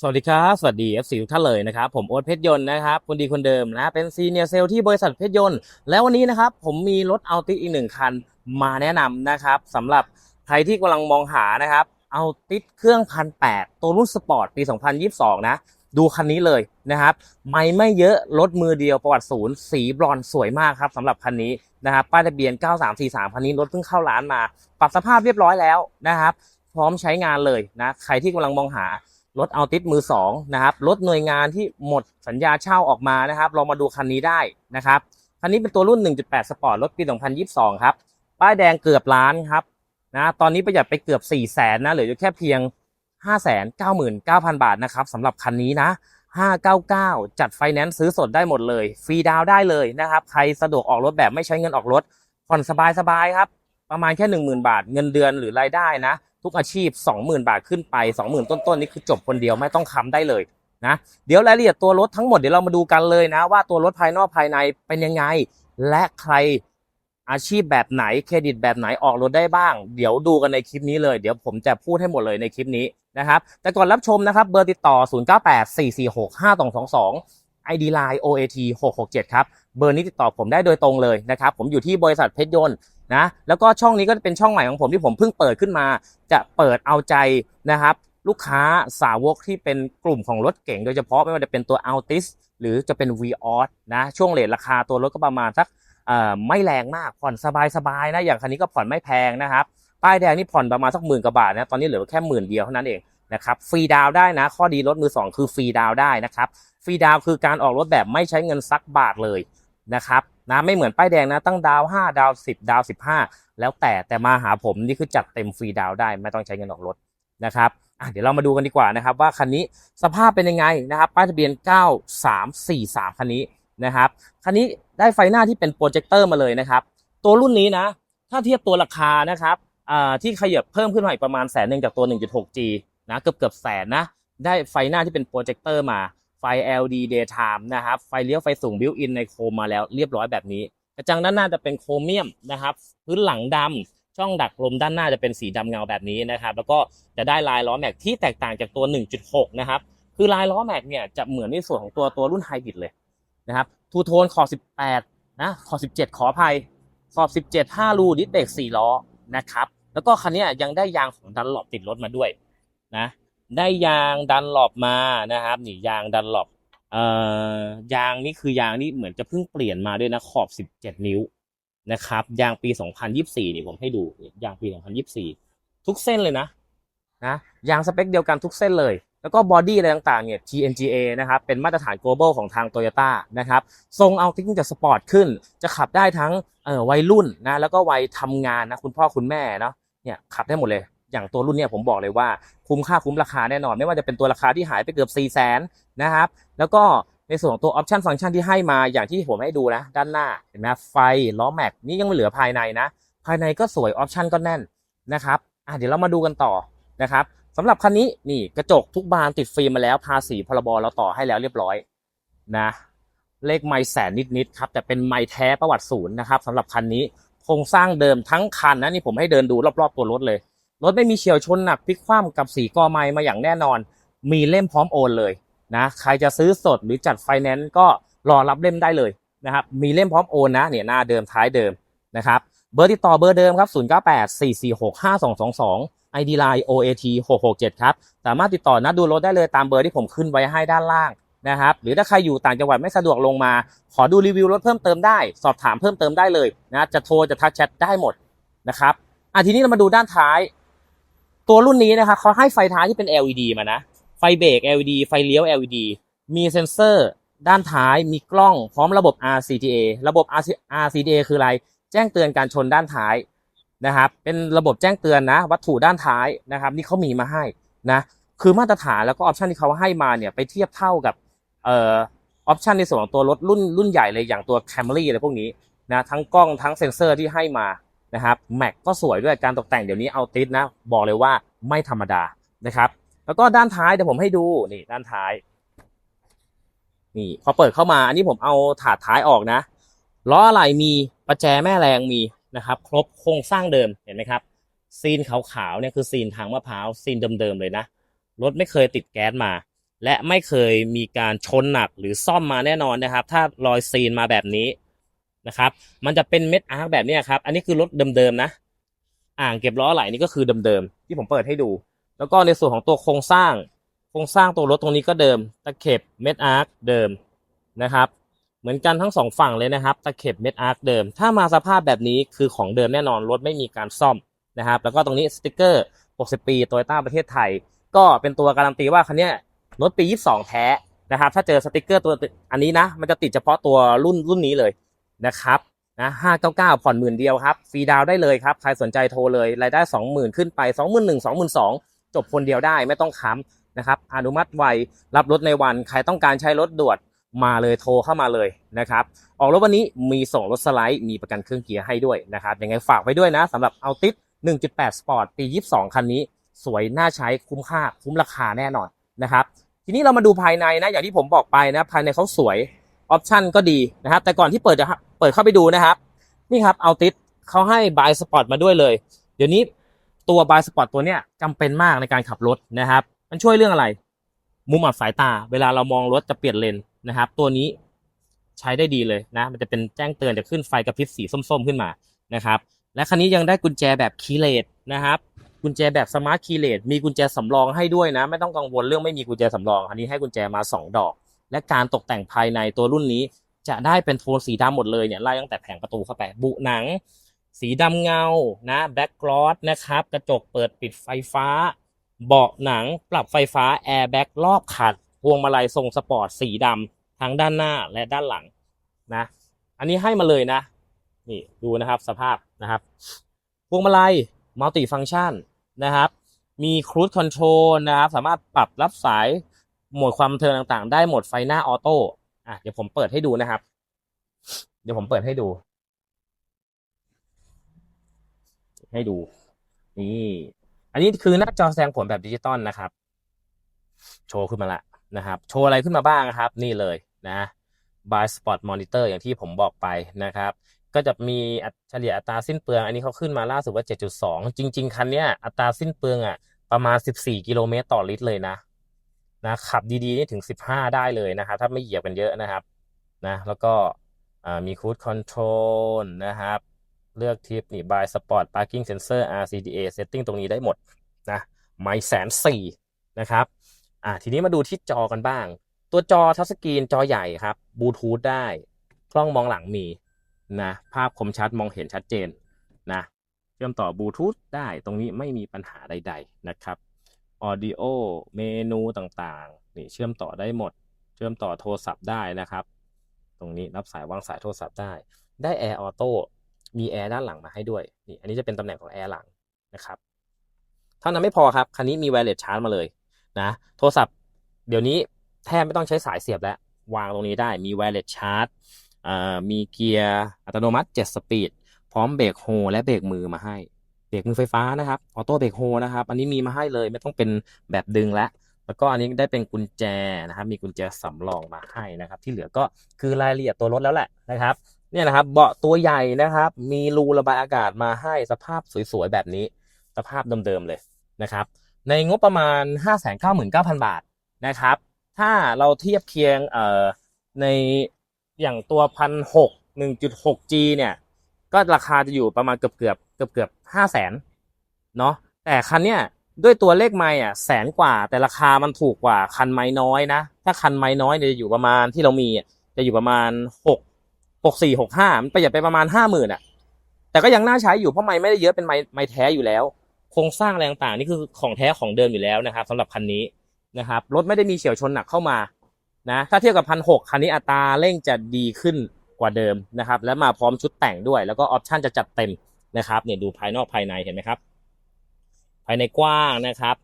สวัสดีครับ สวัสดี FC ทุกท่านเลยนะครับ ผมโอ๊ตเพชรยนต์นะครับคนดีคนเดิมนะ เป็นซีเนียร์เซลที่บริษัทเพชรยนต์ แล้ววันนี้นะครับ ผมมีรถเอาติอีกหนึ่งคันมาแนะนำนะครับสำหรับใครที่กำลังมองหานะครับเอาติดเครื่องพันแตัวรุ่นสปอร์ตปี 2022 นะ ดูคันนี้เลยนะครับ ไม่ไม่เยอะรถมือเดียวประวัติศูนย์สีบรอนสวยมากครับสำหรับคันนี้นะครับป้ายทะเบียน 9343 คันนี้รถเพิ่งเข้าร้านมา ปรับสภาพเรียบร้อยแล้วนะครับ พร้อมใช้งานเลยนะ ใครที่กำลังมองหา รถเอาติดมือสองนะครับรถหน่วยงานที่หมดสัญญาเช่าออกมานะครับลองมาดูคันนี้ได้นะครับคันนี้เป็นตัวรุ่น 1.8 สปอร์ตรถปี 2022 ครับ ป้ายแดงเกือบล้านครับนะตอนนี้ประหยัดไปเกือบ 4 0 0แสนนะเหลืออยู่แค่เพียง 599,000 บาทนะครับสำหรับคันนี้นะ 599 จัดไฟแนนซ์ซื้อสดได้หมดเลย ฟรีดาวได้เลยนะครับ ใครสะดวกออกรถแบบไม่ใช้เงินออกรถผ่อนสบายๆครับ ประมาณแค่ 10,000 บาท เงินเดือนหรือรายได้นะ ทุกอาชีพ 20,000 บาทขึ้นไป 20,000 ต้นๆนี่คือจบคนเดียวไม่ต้องค้ำได้เลยนะเดี๋ยวรายละเอียดตัวรถทั้งหมดเดี๋ยวเรามาดูกันเลยนะ ว่าตัวรถภายนอกภายในเป็นยังไง และใครอาชีพแบบไหนเครดิตแบบไหนออกรถได้บ้าง เดี๋ยวดูกันในคลิปนี้เลยเดี๋ยวผมจะพูดให้หมดเลยในคลิปนี้นะครับแต่ก่อนรับชมนะครับเบอร์ติดต่อ 0984465222 ID Line OAT 667ครับเบอร์นี้ติดต่อผมได้โดยตรงเลยนะครับผมอยู่ที่บริษัทเพชรยนต์ นะแล้วก็ช่องนี้ก็เป็นช่องใหม่ของผมที่ผมเพิ่งเปิดขึ้นมา จะเปิดเอาใจนะครับ ลูกค้าสาวกที่เป็นกลุ่มของรถเก่ง โดยเฉพาะไม่ว่าจะเป็นตัว Altis หรือจะเป็น v ีออสนะช่วงเลทราคาตัวรถก็ประมาณสักไม่แรงมากผ่อนสบายๆนะอย่างคันนี้ก็ผ่อนไม่แพงนะครับป้ายแดงนี่ผ่อนประมาณสักหมื่นกว่าบาทนะตอนนี้เหลือแค่หมื่นเดียวเท่านั้นเองนะครับฟรีดาวได้นะ ข้อดีรถมือสองคือฟรีดาวได้นะครับฟรีดาวคือการออกรถแบบไม่ใช้เงินสักบาทเลยนะครับ นะไม่เหมือนป้ายแดงนะตั้งดาวห้าดาวสิบดาวสิบห้าแล้วแต่แต่มาหาผมนี่คือจัดเต็มฟรีดาวได้ไม่ต้องใช้เงินออกรถนะครับเดี๋ยวเรามาดูกันดีกว่านะครับ ว่าคันนี้สภาพเป็นยังไงนะครับ ป้ายทะเบียน 9343 คันนี้นะครับคันนี้ได้ไฟหน้าที่เป็นโปรเจคเตอร์มาเลยนะครับ ตัวรุ่นนี้นะ ถ้าเทียบตัวราคานะครับอ่าที่ขยับเพิ่มขึ้นมาอีกประมาณแสนหนึ่งจากตัว 1.6G นะเกือบเกือบแสนนะได้ไฟหน้าที่เป็นโปรเจคเตอร์มา ฟ LED daytime นะครับ ไฟเลี้ยวไฟสูง built in ในโคมมาแล้วเรียบร้อยแบบนี้ กระจังด้านหน้าจะเป็นโครเมียมนะครับ พื้นหลังดำช่องดักลมด้านหน้าจะเป็นสีดำเงาแบบนี้นะครับ แล้วก็จะได้ลายล้อแม็กที่แตกต่างจากตัว 1.6 นะครับ คือลายล้อแม็กเนี่ยจะเหมือนในส่วนของตัวตัวรุ่นไฮบริดเลยนะครับ ทูโทนขอบ 18 นะ ขอบ 17 ขออภัย ขอบ 17 5 รูดิสเบรก4ล้อนะครับ แล้วก็คันนี้ยังได้ยางของดันหลบติดรถมาด้วยนะ ได้ยางดันหลบมานะครับ นี่ยางดันหลบเอ่อยางนี่คือยางนี่เหมือนจะเพิ่งเปลี่ยนมาด้วยนะขอบ 17 นิ้วนะครับ ยางปี 2024 นี่ผมให้ดูยางปี 2024 ทุกเส้นเลยนะนะยางสเปคเดียวกันทุกเส้นเลย แล้วก็บอดี้อะไรต่างๆเนี่ย TNGA นะครับ เป็นมาตรฐาน global ของทาง Toyota นะครับ ทรงเอาทิ้งจะสปอร์ตขึ้น จะขับได้ทั้งเอ่อวัยรุ่นนะ แล้วก็วัยทำงานนะ คุณพ่อคุณแม่เนาะเนี่ยขับได้หมดเลย อย่างตัวรุ่นเนี่ยผมบอกเลยว่าคุ้มค่าคุ้มราคาแน่นอน ไม่ว่าจะเป็นตัวราคาที่หายไปเกือบ4 0 0 0 0นนะครับ แล้วก็ในส่วนของตัวออปชันฟังก์ชันที่ให้มาอย่างที่ผมให้ดูนะ ด้านหน้าเห็นไหมไฟล้อแม็กนี่ยังไม่เหลือภายในนะ ภายในก็สวยออปชันก็แน่นนะครับอะเดี๋ยวเรามาดูกันต่อนะครับสำหรับคันนี้นี่กระจกทุกบานติดฟิล์มมาแล้วภาษีพรบเราต่อให้แล้วเรียบร้อยนะเลขไม่แสนนิดๆครับแต่เป็นไม่แท้ประวัติศูนย์นะครับสำหรับคันนี้โครงสร้างเดิมทั้งคันนะนี่ผมให้เดินดูรอบๆตัวรถเลย รถไม่มีเฉียวชนหนักพลิกคว่ำกับสีกอไม้มาอย่างแน่นอน มีเล่มพร้อมโอนเลยนะใครจะซื้อสดหรือจัดไฟแนนซ์ก็รอรับเล่มได้เลยนะครับมีเล่มพร้อมโอนนะเนี่ยหน้าเดิมท้ายเดิมนะครับเบอร์ติดต่อเบอร์เดิมครับ 0984465222 ID Line OAT 667 ครับ สามารถติดต่อนัดดูรถได้เลยตามเบอร์ที่ผมขึ้นไว้ให้ด้านล่างนะครับ หรือถ้าใครอยู่ต่างจังหวัดไม่สะดวกลงมา ขอดูรีวิวรถเพิ่มเติมได้ สอบถามเพิ่มเติมได้เลยนะ จะโทรจะทักแชทได้หมดนะครับอะทีนี้เรามาดูด้านท้าย ตัวรุ่นนี้นะครับเขาให้ไฟท้ายที่เป็น LED มานะ ไฟเบรก LED ไฟเลี้ยว LED มีเซ็นเซอร์ ด้านท้ายมีกล้องพร้อมระบบ RCTA ระบบ RCTA คืออะไร แจ้งเตือนการชนด้านท้ายนะครับ เป็นระบบแจ้งเตือนนะ วัตถุด้านท้ายนะครับ นี่เขามีมาให้นะคือมาตรฐานแล้วก็ออปชันที่เขาให้มาเนี่ยไปเทียบเท่ากับเอ่อออปชันในส่วนของตัวรถรุ่นรุ่นใหญ่เลยอย่างตัว Camry อะไรพวกนี้นะทั้งกล้องทั้งเซ็นเซอร์ที่ให้มา นะครับแม็กก็สวยด้วยการตกแต่งเดี๋ยวนี้เอาติดนะบอกเลยว่าไม่ธรรมดานะครับ แล้วก็ด้านท้ายเดี๋ยวผมให้ดูนี่ด้านท้าย นี่พอเปิดเข้ามาอันนี้ผมเอาถาดท้ายออกนะล้ออะไรมีประแจแม่แรงมีนะครับ ครบโครงสร้างเดิมเห็นไหมครับ ซีนขาวๆเนี่ยคือซีนทางมะพร้าวซีนเดิมๆเลยนะรถไม่เคยติดแก๊สมา และไม่เคยมีการชนหนักหรือซ่อมมาแน่นอนนะครับ ถ้ารอยซีนมาแบบนี้ นะครับ มันจะเป็นเม็ดอาร์คแบบนี้ครับ อันนี้คือรถเดิมๆนะ อ่างเก็บล้อไหลนี่ก็คือเดิมๆที่ผมเปิดให้ดู แล้วก็ในส่วนของตัวโครงสร้าง โครงสร้างตัวรถตรงนี้ก็เดิม ตะเข็บเม็ดอาร์คเดิมนะครับ เหมือนกันทั้งสองฝั่งเลยนะครับ ตะเข็บเม็ดอาร์คเดิม ถ้ามาสภาพแบบนี้คือของเดิมแน่นอนรถไม่มีการซ่อมนะครับ แล้วก็ตรงนี้สติกเกอร์ 60 ปีโตโยต้าประเทศไทย ก็เป็นตัวการันตีว่าคันนี้รถปี 22 แท้นะครับ ถ้าเจอสติกเกอร์ตัวอันนี้นะ มันจะติดเฉพาะตัวรุ่นรุ่นนี้เลย นะครับนะ599ผ่อนหมื่นเดียวครับฟรีดาวได้เลยครับใครสนใจโทรเลยรายได้20,000ขึ้นไป21,000 22,000จบคนเดียวได้ไม่ต้องค้ำนะครับอนุมัติไวรับรถในวันใครต้องการใช้รถด่วนมาเลยโทรเข้ามาเลยนะครับออกรถวันนี้มีส่งรถสไลด์มีประกันเครื่องเกียร์ให้ด้วยนะครับยังไงฝากไว้ด้วยนะสำหรับเอาติส1.8 Sport ปี 22 คันนี้ สวยน่าใช้คุ้มค่าคุ้มราคาแน่นอนนะครับทีนี้เรามาดูภายในนะอย่างที่ผมบอกไปนะภายในเขาสวย ออปชั่นก็ดีนะครับ แต่ก่อนที่เปิดจะเปิดเข้าไปดูนะครับ นี่ครับเอาติสเขาให้บายสปอร์ตมาด้วยเลย เดี๋ยวนี้ตัวบายสปอร์ตตัวเนี้ยจำเป็นมากในการขับรถนะครับ มันช่วยเรื่องอะไร มุมอับสายตา เวลาเรามองรถจะเปลี่ยนเลนนะครับ ตัวนี้ใช้ได้ดีเลยนะมันจะเป็นแจ้งเตือนจะขึ้นไฟกระพริบสีส้ม ๆ ขึ้นมานะครับ และคันนี้ยังได้กุญแจแบบคีย์เลสนะครับกุญแจแบบสมาร์ทคีย์เลสมีกุญแจสำรองให้ด้วยนะ ไม่ต้องกังวลเรื่องไม่มีกุญแจสำรอง อันนี้ให้กุญแจมา 2 ดอก และการตกแต่งภายในตัวรุ่นนี้ จะได้เป็นโทนสีดำหมดเลยเนี่ยไล่ตั้งแต่แผงประตูเข้าไปบุหนัง สีดำเงานะแบ็กกรอสนะครับกระจกเปิดปิดไฟฟ้า เบาะหนังปรับไฟฟ้าแอร์แบ็กรอบขัดพวงมาลัยทรงสปอร์ตสีดำทั้งด้านหน้าและด้านหลังนะ อันนี้ให้มาเลยนะ นี่ดูนะครับสภาพนะครับ พวงมาลัยมัลติฟัง c t ชันนะครับ มีครู i คอนโทรลนะครับ สามารถปรับรับสาย โหมดความบันเทิงต่างๆ ได้หมดไฟหน้าออโต้อะเดี๋ยวผมเปิดให้ดูนะครับ เดี๋ยวผมเปิดให้ดู ให้ดู นี่ อันนี้คือหน้าจอแสดงผลแบบดิจิตอลนะครับ โชว์ขึ้นมาละนะครับ โชว์อะไรขึ้นมาบ้างครับ นี่เลยนะ by spot monitor อย่างที่ผมบอกไปนะครับ ก็จะมีเฉลี่ยอัตราสิ้นเปลือง อันนี้เขาขึ้นมาล่าสุดว่า 7.2 จริง ๆ คันเนี้ยอัตราสิ้นเปลืองอะประมาณ 14 กิโลเมตรต่อลิตรเลยนะ นะขับดีๆนี่ถึง 15 ได้เลยนะครับ ถ้าไม่เหยียบกันเยอะนะครับนะแล้วก็มี cruise control นะครับ เลือกทิปนี่ by spot parking sensor RCDA setting ตรงนี้ได้หมดนะไม่แสนสี่นะครับอ่าทีนี้มาดูที่จอกันบ้าง ตัวจอทัชสกรีนจอใหญ่ครับบลูทูธได้กล้องมองหลังมีนะภาพคมชัดมองเห็นชัดเจนนะเชื่อมต่อบลูทูธได้ตรงนี้ไม่มีปัญหาใด ๆ นะครับ ออดิโอเมนูต่างๆ นี่เชื่อมต่อได้หมด เชื่อมต่อโทรศัพท์ได้นะครับ ตรงนี้รับสายวางสายโทรศัพท์ได้ ได้แอร์ออโต้มีแอร์ด้านหลังมาให้ด้วย นี่ อันนี้จะเป็นตำแหน่งของแอร์หลังนะครับ เท่านั้นไม่พอครับ คันนี้มีไวเลสชาร์จมาเลยนะ โทรศัพท์เดี๋ยวนี้แทบไม่ต้องใช้สายเสียบแล้ว วางตรงนี้ได้ มี wireless charge มีเกียร์อัตโนมัติ 7 สปีด พร้อมเบรกโฮและเบรกมือมาให้ รกมือไฟฟ้านะครับออโต้เบรกโฮนะครับอันนี้มีมาให้เลยไม่ต้องเป็นแบบดึงแล้วแล้วก็อันนี้ได้เป็นกุญแจนะครับ มีกุญแจสำรองมาให้นะครับ ที่เหลือก็คือรายละเอียดตัวรถแล้วแหละนะครับเนี่ยนะครับเบาะตัวใหญ่นะครับ มีรูระบายอากาศมาให้สภาพสวยๆแบบนี้ สภาพเดิมๆเลยนะครับ ในงบประมาณ 599,000 บาทนะครับ ถ้าเราเทียบเคียงเอ่อในอย่างตัวพันหกหนึ่งจุดหก G เนี่ย ก็ราคาจะอยู่ประมาณเกือบเกือบเกือบเกือบห้าแสนเนาะแต่คันเนี้ยด้วยตัวเลขไม่อะแสนกว่า แต่ราคามันถูกกว่าคันไม้น้อยนะ ถ้าคันไม้น้อยเนี่ยจะอยู่ประมาณที่เรามีจะอยู่ประมาณหกหกสี่หกห้ามันประหยัดไปประมาณห้าหมื่นอะ แต่ก็ยังน่าใช้อยู่เพราะไม้ไม่ได้เยอะเป็นไม้ไม้แท้อยู่แล้ว โครงสร้างอะไรต่างนี่คือของแท้ของเดิมอยู่แล้วนะครับสำหรับคันนี้นะครับรถไม่ได้มีเฉียวชนหนักเข้ามานะถ้าเทียบกับพันหกคันนี้อัตราเร่งจะดีขึ้น กว่าเดิมนะครับ และมาพร้อมชุดแต่งด้วย แล้วก็ออปชันจะจัดเต็มนะครับเนี่ยดูภายนอกภายในเห็นไหมครับ ภายในกว้างนะครับ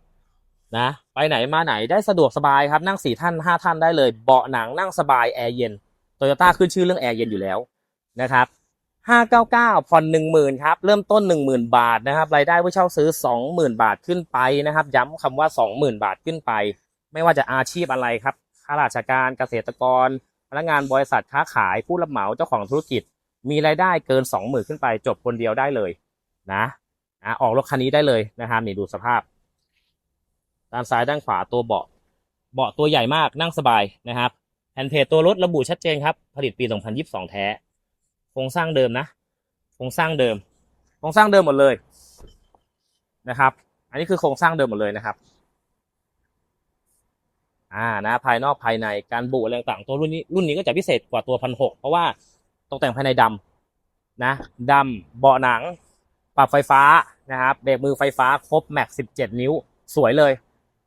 นะไปไหนมาไหนได้สะดวกสบายครับนั่งสี่ท่านห้าท่านได้เลยเบาะหนังนั่งสบายแอร์เย็นโตโยต้าขึ้นชื่อเรื่องแอร์เย็นอยู่แล้วนะครับ599ผ่อน10,000ครับเริ่มต้น10,000บาทนะครับรายได้ผู้เช่าซื้อ20,000บาทขึ้นไปนะครับ ย้ำคำว่า20,000บาทขึ้นไป ไม่ว่าจะอาชีพอะไรครับข้าราชการเกษตรกร พนักงานบริษัทค้าขายผู้รับเหมาเจ้าของธุรกิจ มีรายได้เกิน 20,000 ขึ้นไปจบคนเดียวได้เลยนะอะออกรถคันนี้ได้เลยนะครับนี่ดูสภาพ ด้านซ้ายด้านขวาตัวเบาะ เบาะตัวใหญ่มากนั่งสบายนะครับแผ่นเพจตัวรถระบุชัดเจนครับ ผลิตปี 2022 แท้ โครงสร้างเดิมนะ โครงสร้างเดิม โครงสร้างเดิมหมดเลยนะครับ อันนี้คือโครงสร้างเดิมหมดเลยนะครับ อ่านะภายนอกภายในการบุอะไรต่างตัวรุ่นนี้รุ่นนี้ก็จะพิเศษกว่าตัวพันหกเพราะว่าตกแต่งภายในดำนะดำเบาะหนัง ปรับไฟฟ้านะครับเบรกมือไฟฟ้าครบแม็ก17นิ้วสวยเลย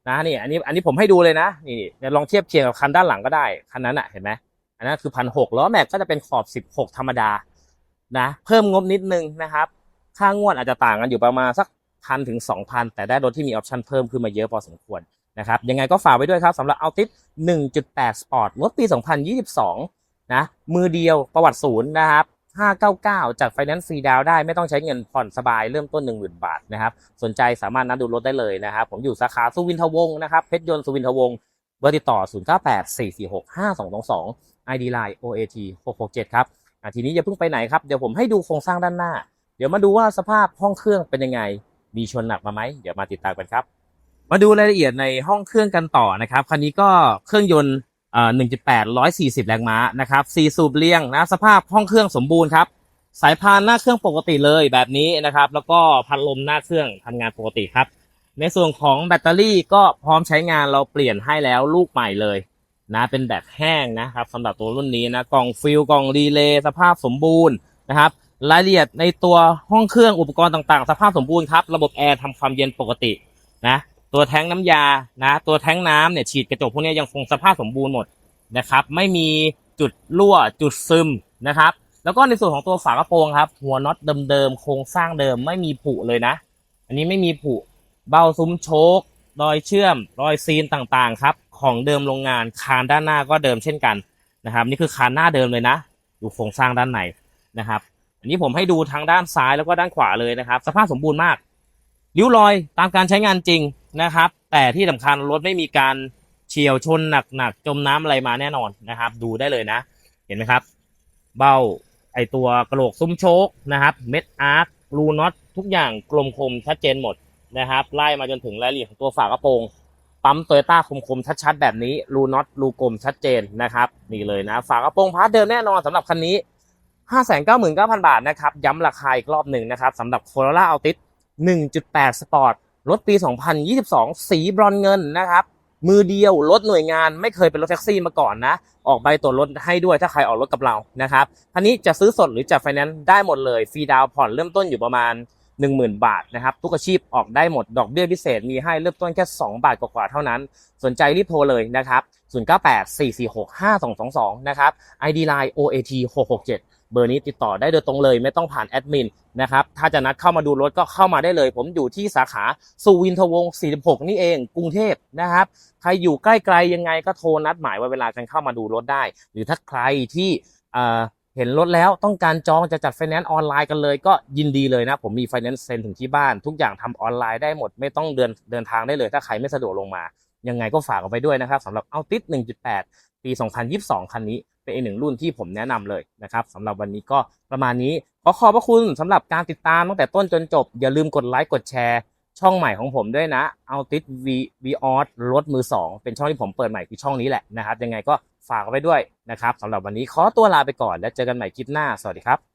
นะนี่อันนี้อันนี้ผมให้ดูเลยนะนี่เดี๋ยวลองเทียบเคียงกับคันด้านหลังก็ได้คันนั้นอะเห็นไหมอันนั้นคือพันหกล้อแม็กก็จะเป็นขอบ16ธรรมดานะเพิ่มงบนิดนึงนะครับ ค่างวดอาจจะต่างกันอยู่ประมาณสักพันถึงสองพันแต่ได้รถที่มีออปชันเพิ่มขึ้นมาเยอะพอสมควร นะครับยังไงก็ฝากไว้ด้วยครับสำหรับ Altis 1.8 Sport รถปี 2022 นะมือเดียวประวัติศูนย์นะครับ599 จากไฟแนนซ์ฟรีดาวได้ไม่ต้องใช้เงินผ่อนสบายเริ่มต้น 10,000 บาทนะครับสนใจสามารถนัดดูรถได้เลยนะครับ ผมอยู่สาขาสุวินทวงศ์นะครับเพชรยนต์สุวินทวงศ์เบอร์ติดต่อ 0984465222 ID Line OAT 667 ครับอะทีนี้อย่าเพิ่งไปไหนครับ เดี๋ยวผมให้ดูโครงสร้างด้านหน้า เดี๋ยวมาดูว่าสภาพห้องเครื่องเป็นยังไง มีชนหนักมาไหม เดี๋ยวมาติดตามกันครับ มาดูรายละเอียดในห้องเครื่องกันต่อนะครับ คันนี้ก็เครื่องยนต์เอ่อ1.8 140 แรงม้านะครับ4สูบเรียงนะสภาพห้องเครื่องสมบูรณ์ครับ สายพานหน้าเครื่องปกติเลยแบบนี้นะครับ แล้วก็พัดลมหน้าเครื่องทำงานปกติครับ ในส่วนของแบตเตอรี่ก็พร้อมใช้งานเราเปลี่ยนให้แล้วลูกใหม่เลยนะเป็นแบบแห้งนะครับสำหรับตัวรุ่นนี้นะกล่องฟิลกล่องรีเลย์สภาพสมบูรณ์นะครับรายละเอียดในตัวห้องเครื่องอุปกรณ์ต่างๆ สภาพสมบูรณ์ครับ ระบบแอร์ทำความเย็นปกตินะ ตัวแท้งน้ำยานะ ตัวแท้งน้ำเนี่ยฉีดกระจกพวกนี้ยังคงสภาพสมบูรณ์หมดนะครับ ไม่มีจุดรั่วจุดซึมนะครับ แล้วก็ในส่วนของตัวฝากระโปรงครับ หัวน็อตเดิมๆโครงสร้างเดิมไม่มีผุเลยนะ อันนี้ไม่มีผุเบ้าซุ้มโชครอยเชื่อม รอยซีนต่างๆ ครับ ของเดิมโรงงานคานด้านหน้าก็เดิมเช่นกันนะครับ นี่คือคานหน้าเดิมเลยนะดูโครงสร้างด้านในนะครับ อันนี้ผมให้ดูทั้งด้านซ้ายแล้วก็ด้านขวาเลยนะครับ สภาพสมบูรณ์มากริ้วรอยตามการใช้งานจริง นะครับ แต่ที่สำคัญรถไม่มีการเฉียวชนหนักๆจมน้ำอะไรมาแน่นอนนะครับ ดูได้เลยนะ เห็นไหมครับ เบ้าไอตัวกระโหลกซุ้มโชคนะครับเม็ดอาร์ครูน็อตทุกอย่างกลมคมชัดเจนหมดนะครับไล่มาจนถึงรายละเอียดของตัวฝากระโปรงปั๊มโตโยต้าคมๆชัดๆแบบนี้รูน็อตรูกลมชัดเจนนะครับนี่เลยนะ ฝากระโปรงพาร์ทเดิมแน่นอนสำหรับคันนี้ 599,000 บาทนะครับ ย้ำราคาอีกรอบหนึ่งนะครับสำหรับ Corolla Altis 1.8 Sport รถปี 2022 สีบรอนเงินนะครับ มือเดียวรถหน่วยงานไม่เคยเป็นรถแท็กซี่มาก่อนนะ ออกใบตัวรถให้ด้วยถ้าใครออกรถกับเรานะครับคันนี้จะซื้อสดหรือจะไฟแนนซ์ได้หมดเลยฟรีดาวน์ผ่อนเริ่มต้นอยู่ประมาณ 10,000 บาทนะครับทุกอาชีพออกได้หมดดอกเบี้ยพิเศษมีให้เริ่มต้นแค่ 2 บาทกว่าๆเท่านั้น สนใจรีบโทรเลยนะครับ 0984465222 นะครับ ID Line OAT 667 เบอร์นี้ติดต่อได้โดยตรงเลยไม่ต้องผ่านแอดมินนะครับถ้าจะนัดเข้ามาดูรถก็เข้ามาได้เลย ผมอยู่ที่สาขาสุวินทวงศ์ 46 นี่เอง กรุงเทพนะครับ ใครอยู่ใกล้ๆยังไงก็โทรนัดหมายไว้เวลากันเข้ามาดูรถได้ หรือถ้าใครที่ เห็นรถแล้วต้องการจองจะจัดไฟแนนซ์ออนไลน์กันเลย ก็ยินดีเลยนะ ผมมีไฟแนนซ์เซ็นถึงที่บ้าน ทุกอย่างทำออนไลน์ได้หมดไม่ต้องเดินเดินทางได้เลย ถ้าใครไม่สะดวกลงมา ยังไงก็ฝากเอาไปด้วยนะครับสำหรับ Altis 1.8 ปี 2022 คันนี้ เป็นอีกหนึ่งรุ่นที่ผมแนะนำเลยนะครับสำหรับวันนี้ก็ประมาณนี้ขอขอบพระคุณสำหรับการติดตามตั้งแต่ต้นจนจบ อย่าลืมกดไลค์กดแชร์ช่องใหม่ของผมด้วยนะ Altis V V o s รถมือ 2 เป็นช่องที่ผมเปิดใหม่คือช่องนี้แหละนะครับยังไงก็ ฝากไว้ด้วยนะครับสำหรับวันนี้ขอตัวลาไปก่อน แล้วเจอกันใหม่คลิปหน้า สวัสดีครับ